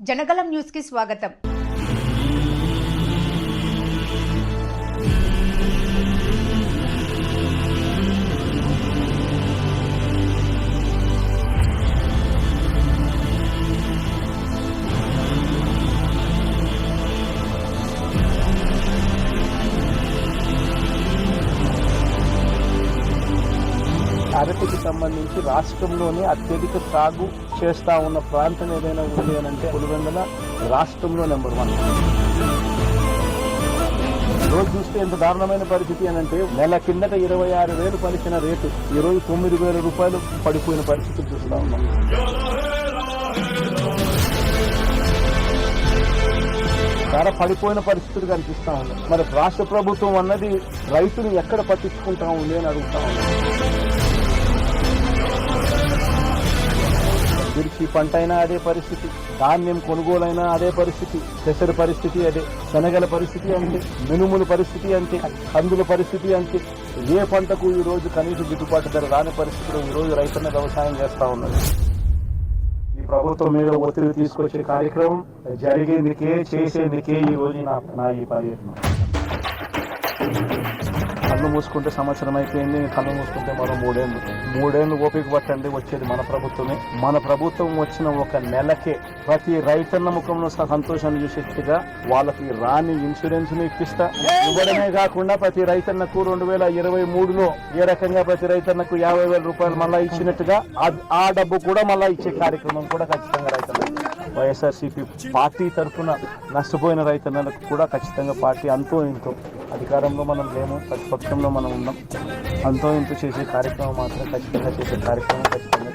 Janagalam news కి స్వాగతం అరటికి సంబంధించి రాష్ట్రంలోనే అత్యధిక సాగు చేస్తా ఉన్న ప్రాంతం ఏదైనా ఉంది అని అంటే పులివెందుల రాష్ట్రంలో నెంబర్ వన్. రోజు చూస్తే ఎంత దారుణమైన పరిస్థితి అని అంటే నెల కిందట ఇరవై ఆరు వేలు పలిచిన రేటు ఈ రోజు తొమ్మిది వేల రూపాయలు పడిపోయిన పరిస్థితి చూస్తా ఉన్నాం. ధర పడిపోయిన పరిస్థితులు కనిపిస్తా ఉంది మరి రాష్ట్ర ప్రభుత్వం అన్నది రైతులు ఎక్కడ పట్టించుకుంటా ఉంది అని అడుగుతా ఉన్నాం. మిర్చి పంట అయినా అదే పరిస్థితి ధాన్యం కొనుగోలైనా అదే పరిస్థితి పెసర పరిస్థితి అదే శనగల పరిస్థితి అంతే మినుముల పరిస్థితి అంతే కందుల పరిస్థితి అంతే ఏ పంటకు ఈ రోజు కనీస గిట్టుబాటు ధర రాని పరిస్థితిలో ఈ రోజు రైతన్న వ్యవసాయం చేస్తా ఉన్నది. ఈ ప్రభుత్వం మీద ఒత్తిడి తీసుకొచ్చే కార్యక్రమం జరిగేందుకే చేసేందుకే ఈ రోజు నా ఈ పర్యటన. కళ్ళు మూసుకుంటే సంవత్సరం అయిపోయింది కళ్ళు మూసుకుంటే మరో మూడేళ్ళు. మూడేళ్ళు ఓపిక పట్టండి వచ్చేది మన ప్రభుత్వమే. మన ప్రభుత్వం వచ్చిన ఒక నెలకే ప్రతి రైతన్న ముఖంలో స- సంతోషాన్ని చూసేట్టుగా వాళ్ళకి రాని ఇన్సూరెన్స్ను ఇప్పిస్తా. ఇవ్వడమే కాకుండా ప్రతి రైతన్నకు రెండు వేల ఇరవై మూడులో ఏ రకంగా ప్రతి రైతన్నకు యాభై వేల రూపాయలు మళ్ళా ఇచ్చినట్టుగా ఆ- డబ్బు కూడా మళ్ళా ఇచ్చే కార్యక్రమం కూడా ఖచ్చితంగా రైతులు వైఎస్ఆర్సీపీ పార్టీ తరఫున నష్టపోయిన రైతన్నలకు కూడా ఖచ్చితంగా పార్టీ అంతో ఇంతో అధికారంలో మనం లేము ప్రతిపక్షంలో మనం ఉన్నాం. అంతో ఇంత చేసే కార్యక్రమం మాత్రం ఖచ్చితంగా చేసే కార్యక్రమం ఖచ్చితంగా